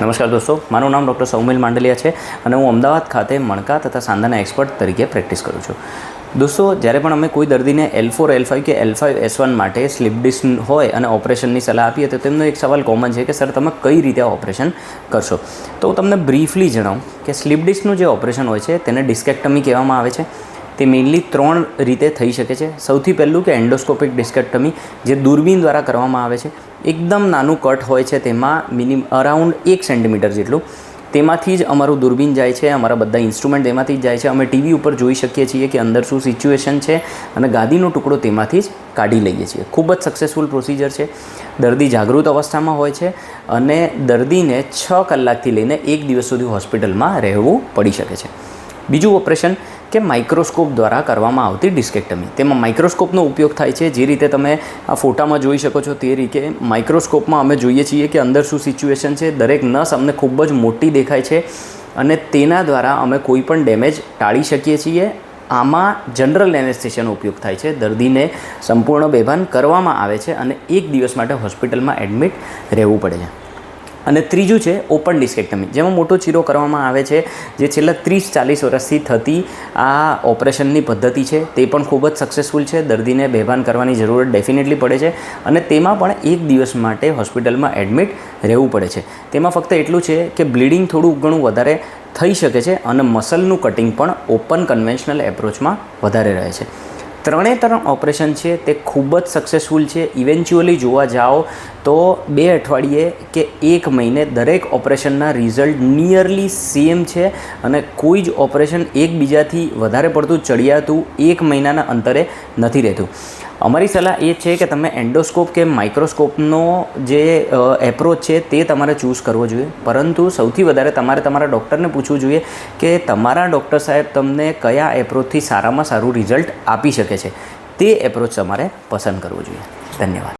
નમસ્કાર દોસ્તો, મારું નામ ડૉક્ટર સૌમિલ માંડલિયા છે અને હું અમદાવાદ ખાતે મણકા તથા સાંધાના એક્સપર્ટ તરીકે પ્રેક્ટિસ કરું છું. દોસ્તો, જ્યારે પણ અમે કોઈ દર્દીને એલ ફોર એલ ફાઇવ કે એલ ફાઇવ એસ વન માટે સ્લીપ ડિસ્ક હોય અને ઓપરેશનની સલાહ આપીએ, તો તેમનો એક સવાલ કોમન છે કે, સર, તમે કઈ રીતે ઓપરેશન કરશો? તો હું તમને બ્રીફલી જણાવું કે સ્લીપ ડિસ્કનું જે ઓપરેશન હોય છે, તેને ડિસ્કેક્ટમી કહેવામાં આવે છે. તે મેઇનલી ત્રણ રીતે થઈ શકે છે. સૌથી પહેલું કે એન્ડોસ્કોપિક ડિસ્કેક્ટમી જે દૂરબીન દ્વારા કરવામાં આવે છે. એકદમ નાનું કટ હોય છે તેમાં મિનિમ અરાઉન્ડ એક સેન્ટીમીટર જેટલું. તેમાંથી જ અમારું દૂરબીન જાય છે, અમારા બધા ઇન્સ્ટ્રુમેન્ટ તેમાંથી જ જાય છે. અમે ટીવી ઉપર જોઈ શકીએ છીએ કે અંદર શું સિચ્યુએશન છે અને ગાદીનો ટુકડો તેમાંથી જ કાઢી લઈએ છીએ. ખૂબ જ સક્સેસફુલ પ્રોસિજર છે. દર્દી જાગૃત અવસ્થામાં હોય છે અને દર્દીને છ કલાકથી લઈને એક દિવસ સુધી હોસ્પિટલમાં રહેવું પડી શકે છે. બીજું ઓપરેશન કે માઇક્રોસ્કોપ દ્વારા કરવામાં આવતી ડિસ્કેક્ટમી. તેમાં માઇક્રોસ્કોપનો ઉપયોગ થાય છે. જે રીતે તમે આ ફોટામાં જોઈ શકો છો તે રીતે માઇક્રોસ્કોપમાં અમે જોઈએ છીએ કે અંદર શું સિચ્યુએશન છે. દરેક નસ અમને ખૂબ જ મોટી દેખાય છે અને તેના દ્વારા અમે કોઈ પણ ડેમેજ ટાળી શકીએ છીએ. આમાં જનરલ એનેસ્થેશિયાનો ઉપયોગ થાય છે. દર્દીને સંપૂર્ણ બેભાન કરવામાં આવે છે અને એક દિવસ માટે હોસ્પિટલમાં એડમિટ રહેવું પડે છે. અને ત્રીજું છે ઓપન ડિસ્કેક્ટમી, જેમાં મોટો ચીરો કરવામાં આવે છે, જે છેલ્લા ત્રીસ ચાલીસ વર્ષથી થતી આ ઓપરેશનની પદ્ધતિ છે. તે પણ ખૂબ જ સક્સેસફુલ છે. દર્દીને બેભાન કરવાની જરૂરત ડેફિનેટલી પડે છે અને તેમાં પણ એક દિવસ માટે હોસ્પિટલમાં એડમિટ રહેવું પડે છે. તેમાં ફક્ત એટલું છે કે બ્લીડિંગ થોડું ઘણું વધારે થઈ શકે છે અને મસલનું કટિંગ પણ ઓપન કન્વેન્શનલ એપ્રોચમાં વધારે રહે છે. ત્રણે ત્રણ ઓપરેશન છે, તે ખૂબ જ સક્સેસફુલ છે. ઇવેન્ચ્યુઅલી જોવા જાઓ તો બે અઠવાડિયે કે એક મહિને દરેક ઓપરેશનના રિઝલ્ટ નિયરલી સેમ છે અને કોઈ જ ઓપરેશન એકબીજાથી વધારે પડતું ચડિયાતું એક મહિનાના અંતરે નથી રહેતું. અમારી સલાહ એ છે કે તમે એન્ડોસ્કોપ કે માઇક્રોસ્કોપનો જે એપ્રોચ છે તે તમારે ચૂઝ કરવો જોઈએ. પરંતુ સૌથી વધારે તમારે તમારા ડૉક્ટરને પૂછવું જોઈએ કે તમારા ડૉક્ટર સાહેબ તમને કયા એપ્રોચથી સારામાં સારું રિઝલ્ટ આપી શકે છે. તે એપ્રોચ તમારે પસંદ કરવો જોઈએ. ધન્યવાદ.